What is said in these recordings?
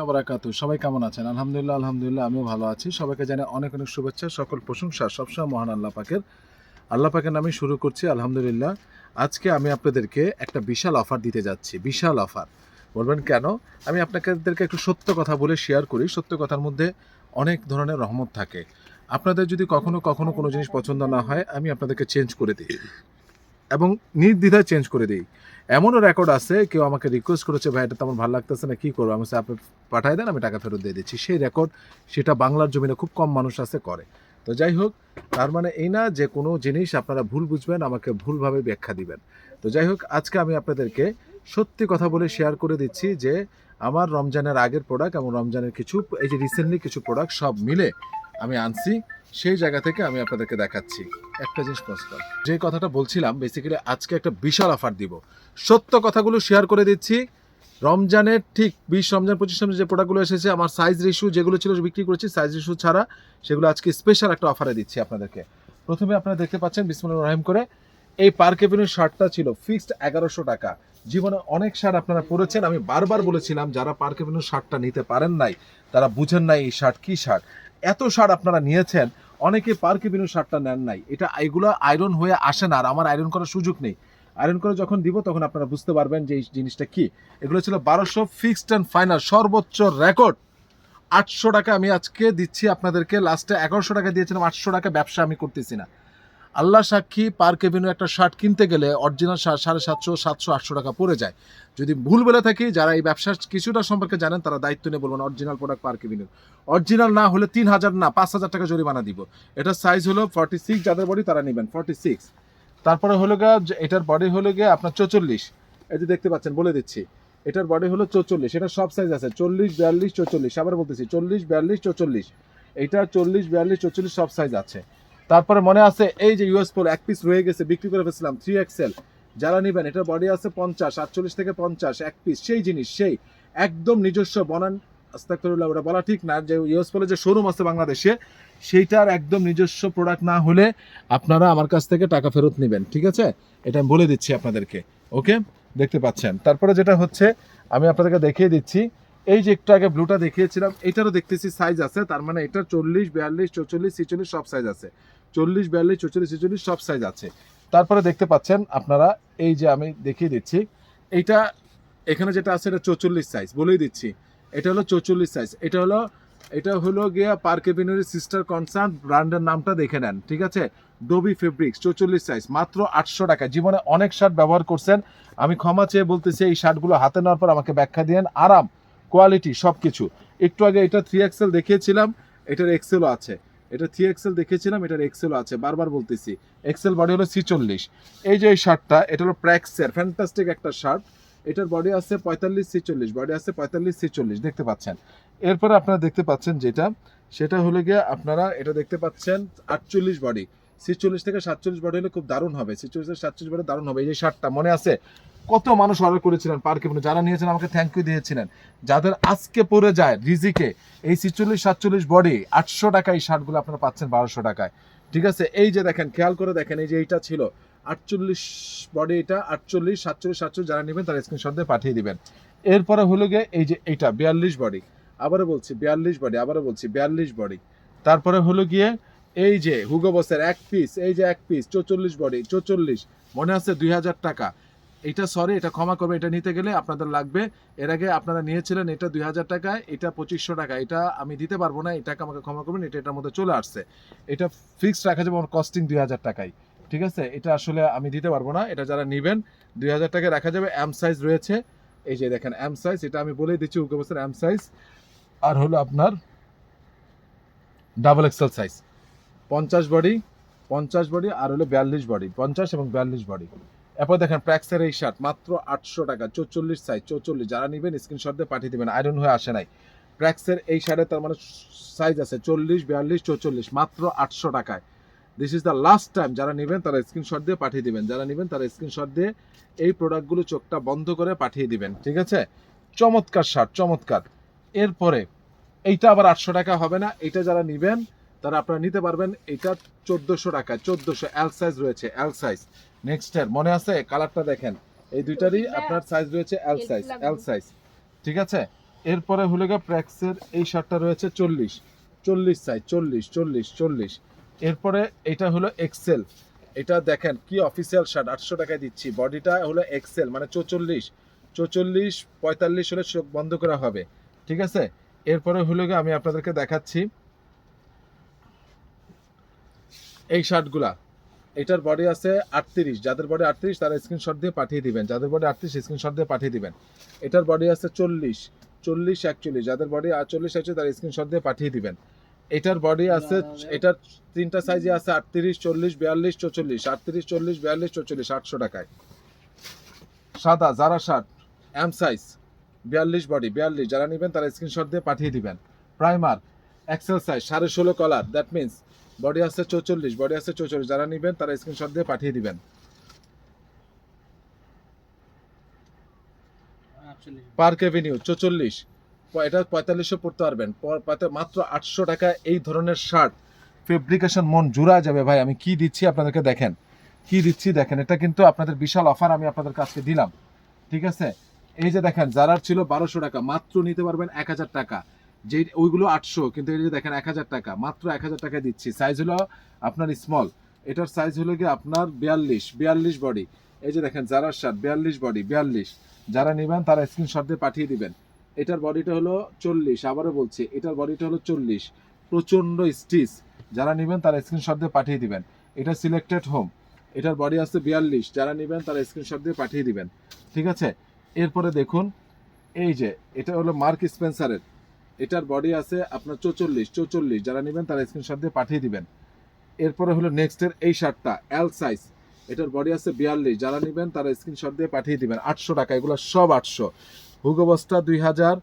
বারাকাতু সবাই কেমন আছেন? আলহামদুলিল্লাহ আলহামদুলিল্লাহ, আমিও ভালো আছি। সবাইকে জানাই অনেক অনেক শুভেচ্ছা, সকল প্রশংসা, সবসময় মহান আল্লাহ পাকের। আল্লাহ পাকের নামে শুরু করছি, আলহামদুলিল্লাহ। আজকে আমি আপনাদেরকে একটা বিশাল অফার দিতে যাচ্ছি, বিশাল অফার। বলবেন কেন? আমি আপনাদেরকে একটু সত্য কথা বলে শেয়ার করি। সত্য কথার মধ্যে অনেক ধরনের রহমত থাকে। আপনাদের যদি কখনো কখনো কোনো জিনিস পছন্দ না হয়, আমি আপনাদেরকে চেঞ্জ করে দিই। এবং নির্দ্বিধায় চেঞ্জ করে দিই। এমনও রেকর্ড আছে, কেউ আমাকে রিকোয়েস্ট করেছে, ভাই, এটা তো আমার ভালো লাগতেছে না, কী করব? আমি আপনি পাঠাই দেন, আমি টাকা ফেরত দিয়ে দিচ্ছি। সেই রেকর্ড সেটা বাংলার জমিনে খুব কম মানুষ আছে, করে। তো যাই হোক, তার মানে এই না যে কোনো জিনিস আপনারা ভুল বুঝবেন, আমাকে ভুলভাবে ব্যাখ্যা দিবেন। তো যাই হোক, আজকে আমি আপনাদেরকে সত্যি কথা বলে শেয়ার করে দিচ্ছি যে, আমার রমজানের আগের প্রোডাক্ট এবং রমজানের কিছু, এই যে রিসেন্টলি কিছু প্রোডাক্ট সব মিলে আমি আনছি, সেই জায়গা থেকে আমি আপনাদেরকে দেখাচ্ছি। একটা জিনিস প্রশ্ন যে কথাটা বলছিলাম বেসিক্যালি আজকে একটা বিশাল অফার দিব। সত্য কথাগুলো শেয়ার করে দিচ্ছি। রমজানের ঠিক বিশ, রমজান পঁচিশ রমজান যে প্রোডাক্টগুলো এসেছে, আমার সাইজ রেশু যেগুলো ছিল বিক্রি করেছি সাইজ রেশু ছাড়া সেগুলো আজকে স্পেশাল একটা অফারে দিচ্ছি আপনাদেরকে। প্রথমে আপনারা দেখতে পাচ্ছেন বিসমুল্লাহ রহিম করে, এই পার্ক এভিনিউ শার্টটা ছিল ফিক্সড এগারোশো টাকা। জীবনে অনেক শার্ট আপনারা পরেছেন, আমি বারবার বলেছিলাম, যারা পার্ক এভিনিউ শার্টটা নিতে পারেন নাই, তারা বুঝেন নাই এই শার্ট কি শার্ট। এত সার আপনারা নিয়েছেন, অনেকে পার্কে বিনু সারটা নেন নাই। এটা এগুলো আয়রন হয়ে আসে না আর আমার আয়রন করার সুযোগ নেই। আয়রন করে যখন দিব তখন আপনারা বুঝতে পারবেন যে এই জিনিসটা কি। এগুলো ছিল বারোশো ফিক্সড অ্যান্ড ফাইনাল সর্বোচ্চ রেকর্ড আটশো টাকা আমি আজকে দিচ্ছি আপনাদেরকে লাস্টে এগারোশো টাকা দিয়েছিলাম, আটশো টাকা ব্যবসা আমি করতেছি না। আল্লাহ সাক্ষী পার্ক এভিনিউ একটা শার্ট কিনতে গেলে অরিজিনাল সাড়ে সাতশো সাতশো, আটশো টাকা পড়ে যায়। যদি ভুল বলে থাকি, যারা এই ব্যবসার কিছুটা সম্পর্কে জানেন, তারা দায়িত্ব নিয়ে বলবেন original product park avenue original না হলে তিন হাজার না, পাঁচ হাজার টাকা জরিমানা দিব। এটার সাইজ হলো ফর্টি সিক্স যাদের বডি তারা নেবেন ফর্টি সিক্স তারপরে হলো গিয়ে এটার বডি হলো গিয়ে আপনার চৌচল্লিশ। এই যে দেখতে পাচ্ছেন, বলে দিচ্ছি। এটার বডি হলো চৌচল্লিশ, এটা সব সাইজ আছে। চল্লিশ, বিয়াল্লিশ, চৌচল্লিশ, আবার বলতেছি, চল্লিশ, বিয়াল্লিশ, চৌচল্লিশ। এটা চল্লিশ, বিয়াল্লিশ, চৌচল্লিশ সব সাইজ আছে। তারপরে মনে আছে এই যে ইউএস পোল এক পিস রয়ে গেছে, বিক্রি করে ফেলছিলাম থ্রি এক্সেল যারা নেবেন, এটার বডি আছে পঞ্চাশ আটচল্লিশ থেকে পঞ্চাশ, এক পিস সেই জিনিস, সেই। একদম নিজস্ব বনান আস্তাকুল্লাহ ওটা বলা ঠিক না, যে ইউএস পোলে যে শোরুম আছে বাংলাদেশে, সেইটার একদম নিজস্ব প্রোডাক্ট না হলে আপনারা আমার কাছ থেকে টাকা ফেরত নেবেন, ঠিক আছে? এটা আমি বলে দিচ্ছি আপনাদেরকে ওকে দেখতে পাচ্ছেন। তারপরে যেটা হচ্ছে, আমি আপনাদেরকে দেখিয়ে দিচ্ছি এই যে একটু আগে ব্লুটা দেখিয়েছিলাম, এটারও দেখতেছি সাইজ আছে, তার মানে এটা চল্লিশ, বিয়াল্লিশ, চৌচল্লিশ ছিচল্লিশ সব সাইজ আছে। চল্লিশ, বিয়াল্লিশ, চৌচল্লিশ ছিচল্লিশ সব সাইজ আছে। তারপরে দেখতে পাচ্ছেন আপনারা, এই যে আমি দেখিয়ে দিচ্ছি এইটা এখানে যেটা আছে এটা চৌচল্লিশ সাইজ বলেই দিচ্ছি। এটা হলো চৌচল্লিশ সাইজ এটা হলো এটা হলো গিয়া পার্ক এভিনিউর সিস্টার কনসার্ন ব্র্যান্ডের নামটা দেখে নেন, ঠিক আছে? ডোবি ফেব্রিক্স চৌচল্লিশ সাইজ মাত্র আটশো টাকা। জীবনে অনেক শার্ট ব্যবহার করছেন। আমি ক্ষমা চেয়ে বলতেছি, এই শার্টগুলো হাতে নেওয়ার পর আমাকে ব্যাখ্যা দিয়েন। আরাম কোয়ালিটি সব কিছু একটু আগে এটা থ্রি এক্সেল দেখিয়েছিলাম, এটার এক্সেলও আছে। এটা থ্রি এক্সেল দেখেছিলাম এটার এক্সেলও আছে। বারবার বলতেছি এক্সেল বডি হলো ছিচল্লিশ। এই যে এই শার্টটা, এটা হলো প্র্যাক্সের ফ্যান্টাস্টিক একটা শার্ট। এটার বডি আছে পঁয়তাল্লিশ, ছিচল্লিশ। বডি আছে পঁয়তাল্লিশ, ছিচল্লিশ। দেখতে পাচ্ছেন? এরপরে আপনারা দেখতে পাচ্ছেন যেটা, সেটা হলো গিয়ে আপনারা এটা দেখতে পাচ্ছেন আটচল্লিশ বডি ছিচল্লিশ থেকে সাতচল্লিশ বডি হলে খুব দারুণ হবে। ছিচল্লিশ থেকে সাতচল্লিশ বডি দারুণ হবে। এই যে শার্টটা, মনে আছে? কত মানুষ অর্ডার করেছিলেন, পার্কে যারা নিয়েছেন আমাকে থ্যাংক ইউ দিয়েছিলেন। যাদের আজকে পড়ে যায় রিজিকে, এই ছিচল্লিশ, সাতচল্লিশ বডি আটশো টাকা এই শার্টগুলো আপনারা পাচ্ছেন বারোশো টাকায়। ঠিক আছে? এই যে দেখেন, খেয়াল করে দেখেন, এই যে এইটা ছিল, আটচল্লিশ বডি এটা, আটচল্লিশ, সাতচল্লিশ সাতচল্লিশ যারা নেবেন তারা স্ক্রিনশট দিয়ে পাঠিয়ে দিবেন। এরপরে হলো গিয়ে এই যে এইটা, বিয়াল্লিশ বডি আবারও বলছি, বিয়াল্লিশ বডি আবারও বলছি, বিয়াল্লিশ বডি তারপরে হলো গিয়ে এই যে হুগো বসের এক পিস এই যে এক পিস চৌচল্লিশ বডি চৌচল্লিশ, মনে আছে দুই হাজার টাকা। এটা সরি এটা ক্ষমা করবে, এটা নিতে গেলে আপনাদের লাগবে। এর আগে আপনারা নিয়েছিলেন এটা দুই হাজার টাকায়, এটা পঁচিশশো টাকা। এটা আমি দিতে পারব না এটাকে আমাকে ক্ষমা করবেন, এটা এটার মধ্যে চলে আসছে। এটা ফিক্সড রাখা যাবে, আমার কস্টিং দুই হাজার টাকায়। ঠিক আছে? এটা আসলে আমি দিতে পারব না, এটা যারা নেবেন, দুই হাজার টাকায় রাখা যাবে এম সাইজ রয়েছে। এই যে দেখেন এম সাইজ এটা আমি বলেই দিচ্ছি উকে বছর এম সাইজ আর হলো আপনার ডাবল এক্সেল সাইজ পঞ্চাশ বডি পঞ্চাশ বডি আর হলো বিয়াল্লিশ বডি পঞ্চাশ এবং বিয়াল্লিশ বডি এরপর দেখেন প্র্যাক্সের এই শার্ট মাত্র আটশো টাকা, চৌচল্লিশ সাইজ চৌচল্লিশ। যারা নেবেন স্ক্রিনশট দিয়ে পাঠিয়ে দেবেন আয়রন হয়ে আসে নাই। প্র্যাক্সের এই শার্টের তার মানে সাইজ আছে চল্লিশ, বিয়াল্লিশ, চৌচল্লিশ, মাত্র আটশো টাকায়। This is the last time যারা নেবেন তারা স্ক্রিনশট দিয়ে পাঠিয়ে দিবেন। যারা নেবেন তারা স্ক্রিনশট দিয়ে এই প্রোডাক্টগুলো চোখটা বন্ধ করে পাঠিয়ে দিবেন, ঠিক আছে? চমৎকার শার্ট চমৎকার। এরপরে এইটা আবার আটশো টাকা হবে না এটা যারা নেবেন তারা আপনারা নিতে পারবেন এটা চোদ্দোশো টাকা চোদ্দোশো এল সাইজ রয়েছে এল সাইজ নেক্সট এর মনে আছে? কালারটা দেখেন। এই দুইটারই আপনার সাইজ রয়েছে এল সাইজ এল সাইজ ঠিক আছে? এরপরে হলো গিয়ে প্র্যাক্সের এই শার্টটা রয়েছে চল্লিশ। চল্লিশ সাইজ চল্লিশ চল্লিশ চল্লিশ। এরপরে এটা হলো এক্সেল এটা দেখেন কি অফিসিয়াল শার্ট আটশো টাকায় দিচ্ছি। বডিটা হলো এক্সেল মানে চৌচল্লিশ। চৌচল্লিশ পঁয়তাল্লিশ হলে চোখ বন্ধ করা হবে। ঠিক আছে? এরপরে হলো গিয়ে আমি আপনাদেরকে দেখাচ্ছি। এই শার্টগুলা এটার বডি আছে আটত্রিশ। যাদের বডি আটত্রিশ, তারা স্ক্রিনশট দিয়ে পাঠিয়ে দিবেন। যাদের বডি আটত্রিশ স্ক্রিনশট দিয়ে পাঠিয়ে দিবেন। এটার বডি আছে চল্লিশ। চল্লিশ, একচল্লিশ। যাদের বডি আটচল্লিশ একচল্লিশ, তারা স্ক্রিনশট দিয়ে পাঠিয়ে দিবেন। এটার বডি আছে, এটার তিনটা সাইজে আছে আটত্রিশ, চল্লিশ, বিয়াল্লিশ, চৌচল্লিশ। আটত্রিশ, চল্লিশ, বিয়াল্লিশ, চৌচল্লিশ, আটশো টাকায়। সাদা, যারা শার্ট এম সাইজ বিয়াল্লিশ বডি বিয়াল্লিশ। যারা নেবেন, তারা স্ক্রিনশট দিয়ে পাঠিয়ে দিবেন। প্রাইমার এক্সেল সাইজ সাড়ে ষোলো কলার দ্যাট মিন্স বডি আছে চৌচল্লিশ বডি আছে চৌচল্লিশ। যারা নেবেন তারা স্ক্রিনশট দিয়ে পাঠিয়ে দিবেন। পার্ক এভিনিউ চৌচল্লিশ। এটা পঁয়তাল্লিশশো পড়তে পারবেন। মাত্র আটশো টাকা এই ধরনের শার্ট ফেব্রিকেশন মন জুড়া যাবে ভাই আমি কি দিচ্ছি আপনাদেরকে দেখেন। কি দিচ্ছি দেখেন এটা কিন্তু আপনাদের বিশাল অফার আমি আপনাদের কাছে দিলাম। ঠিক আছে? এই যে দেখেন যারার ছিল বারোশো টাকা মাত্র নিতে পারবেন এক হাজার টাকা। যে ওইগুলো আটশো, কিন্তু এই যে দেখেন এক হাজার টাকা, মাত্র এক হাজার টাকা দিচ্ছি। সাইজ হলো আপনার স্মল এটার সাইজ হলো গিয়ে আপনার বিয়াল্লিশ বিয়াল্লিশ বডি এই যে দেখেন যারার শার্ট বিয়াল্লিশ বডি বিয়াল্লিশ। যারা নেবেন, তারা স্ক্রিনশট দিয়ে পাঠিয়ে দিবেন। এটার বডিটা হলো চল্লিশ, আবারও বলছি, এটার বডিটা হলো চল্লিশ। প্রচণ্ড স্টিচ যারা নেবেন, তারা স্ক্রিনশট দিয়ে পাঠিয়ে দিবেন। এটা সিলেক্টেড হোম এটার বডি আছে বিয়াল্লিশ। যারা নেবেন, তারা স্ক্রিনশট দিয়ে পাঠিয়ে দিবেন। ঠিক আছে? এরপরে দেখুন, এই যে, এটা হলো মার্ক স্পেন্সারের এটার বডি আছে আপনার চৌচল্লিশ চৌচল্লিশ। যারা নেবেন তারা স্ক্রিনশট দিয়ে পাঠিয়ে দিবেন। এরপরে হলো নেক্সটের এই শার্টটা এল সাইজ এটার বডি আছে বিয়াল্লিশ। যারা নেবেন তারা স্ক্রিনশট দিয়ে পাঠিয়ে দিবেন। আটশো টাকা, এগুলো সব আটশো। হুগো বস্তা দুই হাজার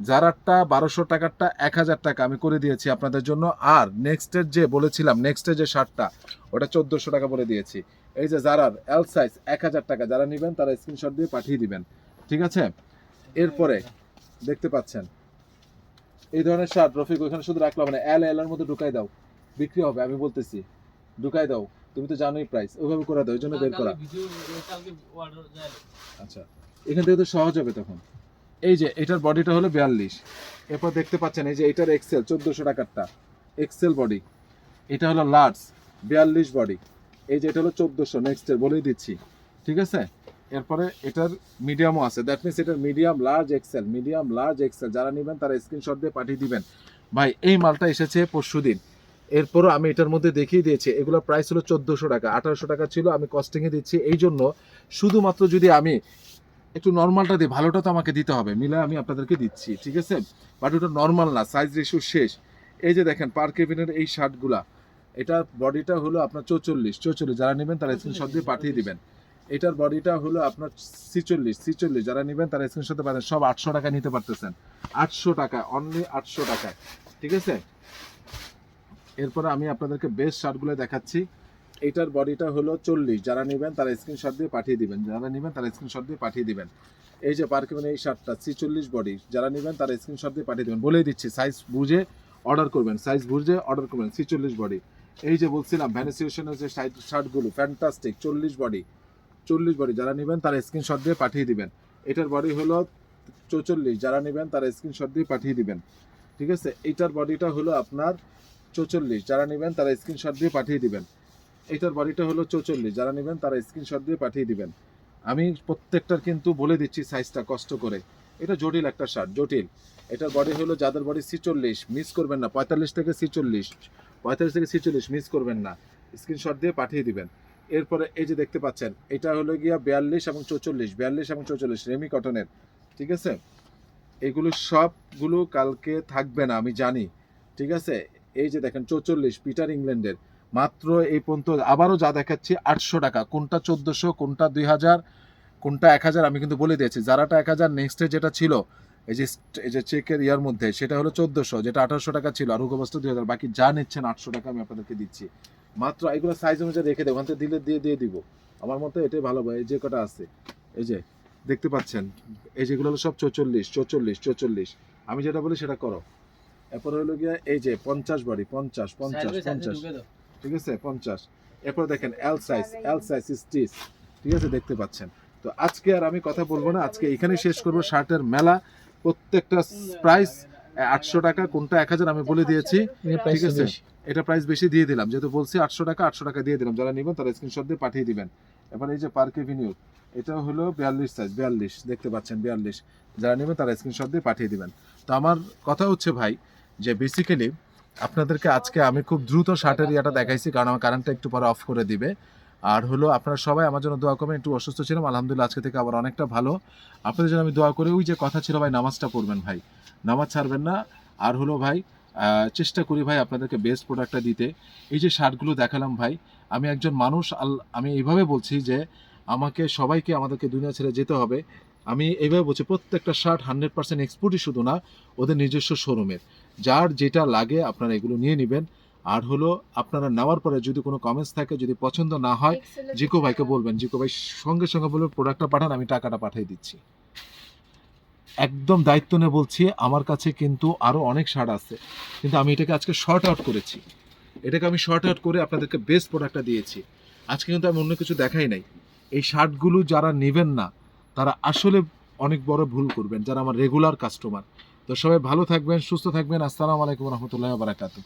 জারারটা বারোশো টাকারটা এক হাজার টাকা আমি করে দিয়েছি আপনাদের জন্য। আর নেক্সটের যে বলেছিলাম নেক্সটের যে শার্টটা ওটা চোদ্দোশো টাকা বলে দিয়েছি। এই যে জারার এল সাইজ এক হাজার টাকা, যারা নেবেন তারা স্ক্রিনশট দিয়ে পাঠিয়ে দিবেন। ঠিক আছে? এরপরে দেখতে পাচ্ছেন এই ধরনের শার্ট রফিক ওইখানে শুধু রাখলাম মানে এল এল এর মধ্যে ঢুকাই দাও। বিক্রি হবে আমি বলতেছি। ঢুকাই দাও তুমি তো জানোই প্রাইস ওইভাবে করে দাও ওই জন্য বের করা। আচ্ছা এখান থেকে তো সহজ হবে তখন। এই যে এটার বডিটা হলো বিয়াল্লিশ। এরপর দেখতে পাচ্ছেন এই যে এটার এক্সেল চোদ্দোশো টাকারটা। এক্সেল বডি এটা হলো লার্জ বিয়াল্লিশ বডি এই যে এটা হলো চোদ্দোশো নেক্সটের বলেই দিচ্ছি। ঠিক আছে? এরপরে এটার মিডিয়ামও আছে। দ্যাট মিনস এটার medium large XL medium large XL যারা নেবেন তারা স্ক্রিনশট দিয়ে পাঠিয়ে দিবেন। ভাই, এই মালটা এসেছে পরশু দিন। এরপরও আমি এটার মধ্যে দেখিয়ে দিয়েছি এগুলোর প্রাইস হলো চোদ্দোশো টাকা, আঠারোশো টাকা ছিল, আমি কস্টিংয়ে দিচ্ছি। এই জন্য শুধুমাত্র যদি আমি একটু নর্মালটা দিই, ভালোটা তো আমাকে দিতে হবে। মিলে আমি আপনাদেরকে দিচ্ছি, ঠিক আছে? বাট ওটা নর্মাল না সাইজ রেশিও শেষ। এই যে দেখেন পার কেবিনের এই শার্টগুলা এটা বডিটা হলো আপনার চৌচল্লিশ চৌচল্লিশ, যারা নেবেন তারা স্ক্রিনশট দিয়ে পাঠিয়ে দিবেন। এটার বডিটা হলো আপনার ছিচল্লিশ ছিচল্লিশ। যারা নেবেন তারা স্ক্রিনশট পাঠান সব আটশো টাকা নিতে পারতেছেন। আটশো টাকা অনলি আটশো টাকায়। ঠিক আছে? এরপরে আমি আপনাদেরকে বেস্ট শার্টগুলো দেখাচ্ছি। এটার বডিটা হলো চল্লিশ। যারা নেবেন তারা স্ক্রিনশট দিয়ে পাঠিয়ে দিবেন। যারা নেবেন তারা স্ক্রিনশট দিয়ে পাঠিয়ে দিবেন। এই যে পার্কেবেন এই শার্টটা ছিচল্লিশ বডি যারা নেবেন তারা স্ক্রিনশট দিয়ে পাঠিয়ে দেবেন। বলেই দিচ্ছি সাইজ বুঝে অর্ডার করবেন। সাইজ বুঝে অর্ডার করবেন। ছিচল্লিশ বডি এই যে বলছিলাম ভ্যানিসিয়েশনের যে শার্টগুলো ফ্যান্টাস্টিক চল্লিশ বডি চল্লিশ বডি যারা নেবেন তারা স্ক্রিনশট দিয়ে পাঠিয়ে দিবেন। এটার বডি হলো চৌচল্লিশ, যারা নেবেন তারা স্ক্রিনশট দিয়ে পাঠিয়ে দিবেন। ঠিক আছে? এইটার বডিটা হলো আপনার চৌচল্লিশ, যারা নেবেন তারা স্ক্রিনশট দিয়ে পাঠিয়ে দিবেন। এটার বডিটা হলো চৌচল্লিশ, যারা নেবেন তারা স্ক্রিনশট দিয়ে পাঠিয়ে দিবেন। আমি প্রত্যেকটার কিন্তু বলে দিচ্ছি সাইজটা কষ্ট করে। এটা জটিল একটা শার্ট জটিল। এটার বডি হলো যাদের বডি ছিচল্লিশ মিস করবেন না। পঁয়তাল্লিশ থেকে ছিচল্লিশ, পঁয়তাল্লিশ থেকে ছিচল্লিশ মিস করবেন না। স্ক্রিনশট দিয়ে পাঠিয়ে দিবেন। এরপরে এই যে দেখতে পাচ্ছেন, এটা হলো গিয়া বিয়াল্লিশ এবং চৌচল্লিশ, বিয়াল্লিশ এবং চৌচল্লিশ, রেমি কটনের, ঠিক আছে? এগুলো সবগুলো কালকে থাকবে না, আমি জানি, ঠিক আছে? এই যে দেখেন, চৌচল্লিশ, পিটার ইংল্যান্ডের, মাত্র এই পর্যন্ত আবারও যা দেখাচ্ছি, আটশো টাকা, কোনটা চোদ্দোশো, কোনটা দুই হাজার, কোনটা এক হাজার, আমি কিন্তু বলে দিয়েছি, যারাটা এক হাজার নেক্সটে যেটা ছিল, এই যে এই যে চেকের ইয়ার মধ্যে, সেটা হলো চোদ্দোশো, যেটা আঠারোশো টাকা ছিল, আর হুগোবস্ত দুই হাজার, বাকি যা নিচ্ছেন আটশো টাকা আমি আপনাদেরকে দিচ্ছি। মাত্র এগুলো সাইজ অনুযায়ী রেখে দেবো ওখান থেকে দিলে দিয়ে দিয়ে দিব। আমার মতে এটাই ভালো ভাই এই যে কটা আছে এই যে দেখতে পাচ্ছেন এই যেগুলো হলো সব চৌচল্লিশ চৌচল্লিশ চৌচল্লিশ। আমি যেটা বলি সেটা করো। এরপর হলো গিয়ে এই যে পঞ্চাশ বাড়ি পঞ্চাশ পঞ্চাশ পঞ্চাশ। ঠিক আছে? পঞ্চাশ। এরপর দেখেন L size L size stitch ঠিক আছে? দেখতে পাচ্ছেন। তো আজকে আর আমি কথা বলব না আজকে এখানে শেষ করব। শার্টের মেলা প্রত্যেকটা প্রাইস আটশো টাকা কোনটা এক হাজার আমি বলে দিয়েছি। ঠিক আছে? এটা প্রাইস বেশি দিয়ে দিলাম। যেহেতু বলছি আটশো টাকা আটশো টাকা দিয়ে দিলাম। যারা নেবেন তারা স্ক্রিনশট দিয়ে পাঠিয়ে দিবেন। এবার এই যে পার্ক এভিনিউ এটা হলো বিয়াল্লিশ সাইজ বিয়াল্লিশ দেখতে পাচ্ছেন বিয়াল্লিশ। যারা নেবেন তারা স্ক্রিনশট দিয়ে পাঠিয়ে দিবেন। তো আমার কথা হচ্ছে ভাই যে বেসিক্যালি আপনাদেরকে আজকে আমি খুব দ্রুত শার্টের ইয়াটা দেখাইছি কারণ আমার কারেন্টটা একটু পরে অফ করে দিবে। আর হলো আপনারা সবাই আমার জন্য দোয়া করবেন, একটু অসুস্থ ছিলাম, আলহামদুলিল্লাহ আজকে থেকে আবার অনেকটা ভালো। আপনাদের জন্য আমি দোয়া করি, ওই যে কথা ছিল ভাই, নামাজটা পড়বেন ভাই। নামাজ ছাড়বেন না। আর হলো ভাই চেষ্টা করি ভাই আপনাদেরকে বেস্ট প্রোডাক্টটা দিতে। এই যে শার্টগুলো দেখালাম ভাই, আমি একজন মানুষ, আল, আমি এইভাবে বলছি যে আমাকে, সবাইকে আমাদেরকে দুনিয়া ছেড়ে যেতে হবে। আমি এইভাবে বলছি, প্রত্যেকটা শার্ট হান্ড্রেড পার্সেন্ট এক্সপোর্টই শুধু না, ওদের নিজস্ব শোরুমের যার যেটা লাগে আপনারা এগুলো নিয়ে নেবেন। আর হলো আপনারা নেওয়ার পরে যদি কোনো কমেন্টস থাকে যদি পছন্দ না হয় জিকো ভাইকে বলবেন। জিকো ভাই সঙ্গে সঙ্গে বলবেন প্রোডাক্টটা পাঠান আমি টাকাটা পাঠিয়ে দিচ্ছি। একদম দায়িত্ব নিয়ে বলছি আমার কাছে কিন্তু আরও অনেক শার্ট আছে। কিন্তু আমি এটাকে আজকে শর্ট আউট করেছি। এটাকে আমি শর্ট আউট করে আপনাদেরকে বেস্ট প্রোডাক্টটা দিয়েছি। আজকে কিন্তু আমি অন্য কিছু দেখাই নাই। এই শার্টগুলো যারা নেবেন না তারা আসলে অনেক বড় ভুল করবেন যারা আমার রেগুলার কাস্টমার তো সবাই ভালো থাকবেন সুস্থ থাকবেন। আসসালামু আলাইকুম রহমতুল্লাহ বারাকাতু